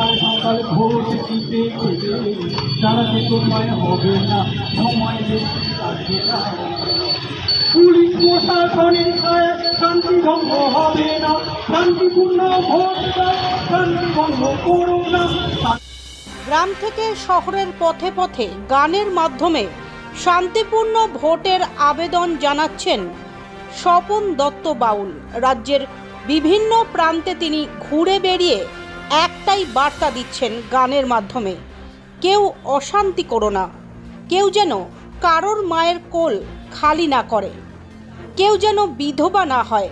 সকাল সকাল ভোট দিতে গেলে তারা যে তোমায় হবে না, সময় বেশি পুলিশ প্রশাসনের ছায়, শান্তি ভঙ্গ হবে না, শান্তিপূর্ণ ভোট শান্তি ভঙ্গ করো না। গ্রাম থেকে শহরের পথে পথে গানের মাধ্যমে শান্তিপূর্ণ ভোটের আবেদন জানাচ্ছেন স্বপন দত্ত বাউল। রাজ্যের বিভিন্ন প্রান্তে তিনি ঘুরে বেরিয়ে একটাই বার্তা দিচ্ছেন গানের মাধ্যমে। কেউ অশান্তি করো না। কেউ যেন কারোর মায়ের কোল খালি না করে। কেউ যেন বিধবা না হয়।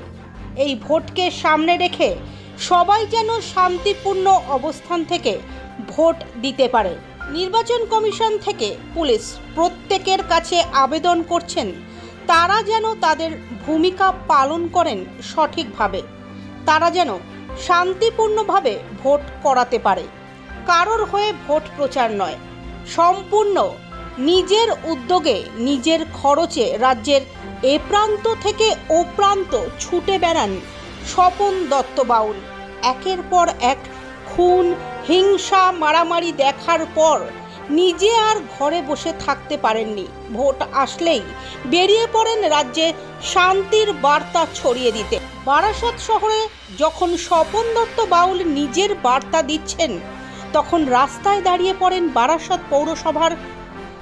এই ভোটকে সামনে রেখে সবাই যেন শান্তিপূর্ণ অবস্থান থেকে ভোট দিতে পারে। নির্বাচন কমিশন থেকে পুলিশ প্রত্যেকের কাছে আবেদন করছেন, তারা যেন তাদের ভূমিকা পালন করেন সঠিকভাবে। তারা যেন শান্তিপূর্ণভাবে ভোট করাতে পারে। কারোর হয়ে ভোট প্রচার নয়। সম্পূর্ণ নিজের উদ্যোগে নিজের খরচে রাজ্যের এ প্রান্ত থেকে ও প্রান্ত ছুটে বেড়ান স্বপন দত্ত বাউল। একের পর এক খুন, হিংসা, মারামারি দেখার পর নিজে আর ঘরে বসে থাকতে পারেননি। ভোট আসলেই বেরিয়ে পড়েন রাজ্যে শান্তির বার্তা ছড়িয়ে দিতে। বারাসত শহরে যখন স্বপন দত্ত বাউল নিজের বার্তা দিচ্ছেন, তখন রাস্তায় দাঁড়িয়ে পড়েন বারাসত পৌরসভার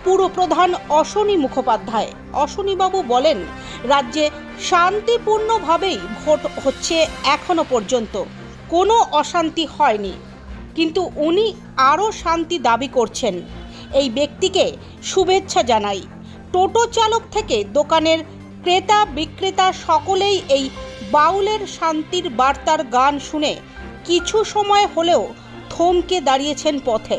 পুরপ্রধান অশনি মুখোপাধ্যায়। অশনিবাবু বলেন, রাজ্যে শান্তিপূর্ণভাবেই ভোট হচ্ছে এখনও পর্যন্ত। কোনো অশান্তি হয়নি। কিন্তু উনি আরও শান্তি দাবি করছেন। এই ব্যক্তিকে শুভেচ্ছা জানাই। টোটো চালক থেকে দোকানের ক্রেতা বিক্রেতা সকলেই এই বাউলের শান্তির বার্তার গান শুনে কিছু সময় হলেও থমকে দাঁড়িয়েছেন পথে।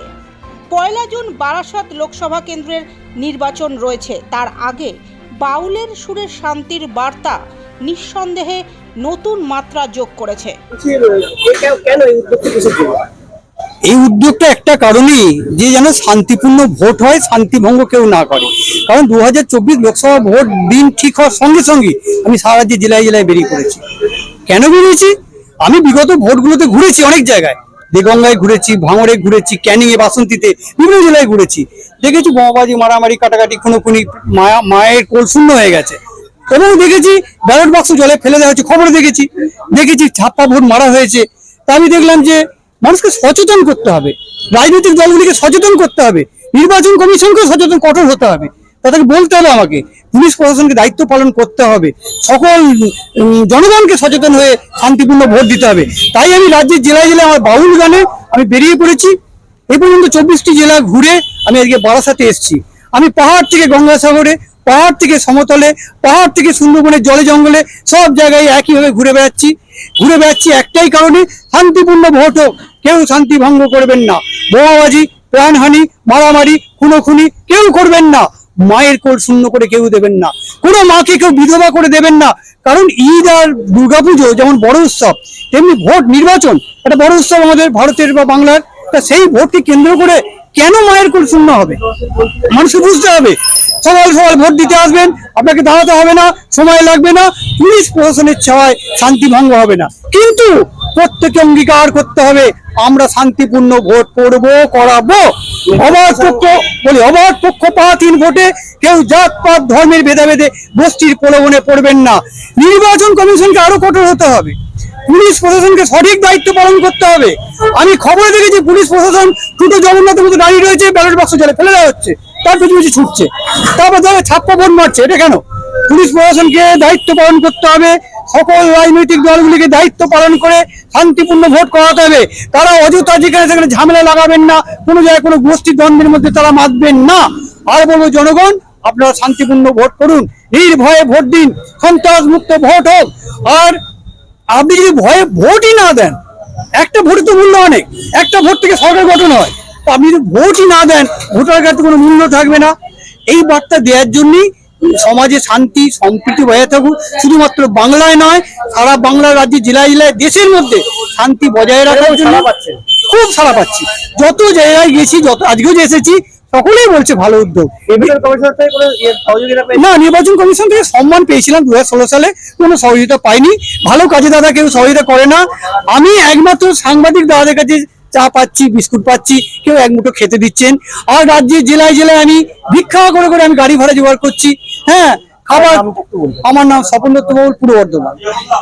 পয়লা জুন বারাসাত লোকসভা কেন্দ্রের নির্বাচন রয়েছে। তার আগে বাউলের সুরে শান্তির বার্তা নিঃসন্দেহে নতুন মাত্রা যোগ করেছে। এই উদ্যোগটা একটা কারণেই যে যেন শান্তিপূর্ণ ভোট হয়, শান্তিভঙ্গ কেউ না করে। কারণ দু লোকসভা ভোট দিন ঠিক হওয়ার সঙ্গে সঙ্গে আমি সারা রাজ্যে জেলায় জেলায় বেরিয়ে পড়েছি। কেন বেরিয়েছি? আমি বিগত ভোটগুলোতে ঘুরেছি অনেক জায়গায়। দেগঙ্গায় ঘুরেছি, ভাঙড়ে ঘুরেছি ক্যানিং এ বাসন্তীতে বিভিন্ন জেলায় ঘুরেছি। দেখেছি বোমাবাজি, মারামারি, কাটাকাটি, খুনোখুনি, মায়া, মায়ের কোল শূন্য হয়ে গেছে। এবং দেখেছি ব্যালট বাক্স জলে ফেলে দেওয়া হচ্ছে খবরে দেখেছি। দেখেছি ছাপ্পা ভোট মারা হয়েছে। তা আমি দেখলাম যে মানুষকে সচেতন করতে হবে। রাজনৈতিক দলগুলিকে সচেতন করতে হবে। নির্বাচন কমিশনকে সচেতন, কঠোর হতে হবে। তাদেরকে বলতে হবে আমাকে, পুলিশ প্রশাসনকে দায়িত্ব পালন করতে হবে। সকল জনগণকে সচেতন হয়ে শান্তিপূর্ণ ভোট দিতে হবে। তাই আমি রাজ্যের জেলায় জেলায় আমার বাউল গানে আমি বেরিয়ে পড়েছি। এই পর্যন্ত চব্বিশটি জেলা ঘুরে আমি আজকে বারাসাতে এসেছি। আমি পাহাড় থেকে গঙ্গাসাগরে পাহাড় থেকে সমতলে, পাহাড় থেকে সুন্দরবনের জলে জঙ্গলে সব জায়গায় একইভাবে ঘুরে বেড়াচ্ছি। ঘুরে বেড়াচ্ছি একটাই কারণে, শান্তিপূর্ণ ভোট হোক কেউ শান্তি ভঙ্গ করবেন না। বোমাবাজি, প্রাণহানি, মারামারি, খুনোখুনি কেউ করবেন না। মায়ের কোল শূন্য করে কেউ দেবেন না। কোনো মাকে কেউ বিধবা করে দেবেন না। কারণ ঈদ আর দুর্গাপুজো যেমন বড় উৎসব, তেমনি ভোট নির্বাচন, একটা বড় উৎসব আমাদের ভারতের বা বাংলার, তা সেই ভোটকে কেন্দ্র করে কেন মায়ের কোল শূন্য হবে? মানুষকে বুঝতে হবে। সকাল সকাল ভোট দিতে আসবেন, আপনাকে দাঁড়াতে হবে না, সময় লাগবে না, পুলিশ প্রশাসনের ছায় শান্তি ভঙ্গ হবে না। কিন্তু প্রত্যেকে অঙ্গীকার করতে হবে, আমরা শান্তিপূর্ণ ভোট করব, করাবো। অবাধ পক্ষ, বলি অবাধ পক্ষপাতহীন ভোটে, কেউ জাত, পাত, ধর্মের ভেদাভেদে গোষ্ঠীর প্রলোভনে পড়বেন না। নির্বাচন কমিশনকে আরও কঠোর হতে হবে। পুলিশ প্রশাসনকে সঠিক দায়িত্ব পালন করতে হবে। আমি খবরে দেখেছি পুলিশ প্রশাসন দুটো জগন্নাথের মতো দাঁড়িয়ে রয়েছে ব্যালট বাক্স জলে ফেলে দেওয়া হচ্ছে, তার পিছু পিছু ছুটছে। তারপর ধরে ছাপ্পা ভোট মারছে, এটা কেন? পুলিশ প্রশাসনকে দায়িত্ব পালন করতে হবে, সকল রাজনৈতিক দলগুলিকে দায়িত্ব পালন করে শান্তিপূর্ণ ভোট করাতে হবে। তারা অযথা যেখানে সেখানে ঝামেলা লাগাবেন না, কোনো জায়গায় কোনো গোষ্ঠী দ্বন্দ্বের মধ্যে তারা মাতবেন না। আর বলব জনগণ, আপনারা শান্তিপূর্ণ ভোট করুন, নির্ভয়ে ভোট দিন সন্ত্রাস মুক্ত ভোট হোক। আর আপনি যদি ভয়ে ভোটই না দেন একটা ভোটে তো মূল্য অনেক একটা ভোট থেকে সরকার গঠন হয় তো আপনি যদি ভোটই না দেন ভোটার কাছে কোনো মূল্য থাকবে না এই বার্তা দেওয়ার জন্যই সমাজে শান্তি সম্প্রীতি বজায় থাকুক শুধুমাত্র বাংলায় নয় সারা বাংলা রাজ্যে জেলায় জেলায় দেশের মধ্যে শান্তি বজায় রাখার জন্য? খুব সারা পাচ্ছি যত জায়গায় গেছি যত আজকেও যে এসেছি সকলেই বলছে ভালো উদ্যোগ। ইয়ে? না নির্বাচন কমিশন থেকে সম্মান পেয়েছিলাম দুই হাজার ষোলো সালে কোনো সহযোগিতা পাইনি। ভালো কাজে দাদা কেউ সহযোগিতা করে না। আমি একমাত্র সাংবাদিক দাদাদের কাছে চা পাচ্ছি বিস্কুট পাচ্ছি কেউ এক মুঠো খেতে দিচ্ছেন। আর রাজ্যে জেলায় জেলায় আমি ভিক্ষা করে করে আমি গাড়ি ভাড়া জোগাড় করছি। হ্যাঁ খাবার আমার নাম স্বপন দত্ত বাবুল পূর্ব বর্ধমান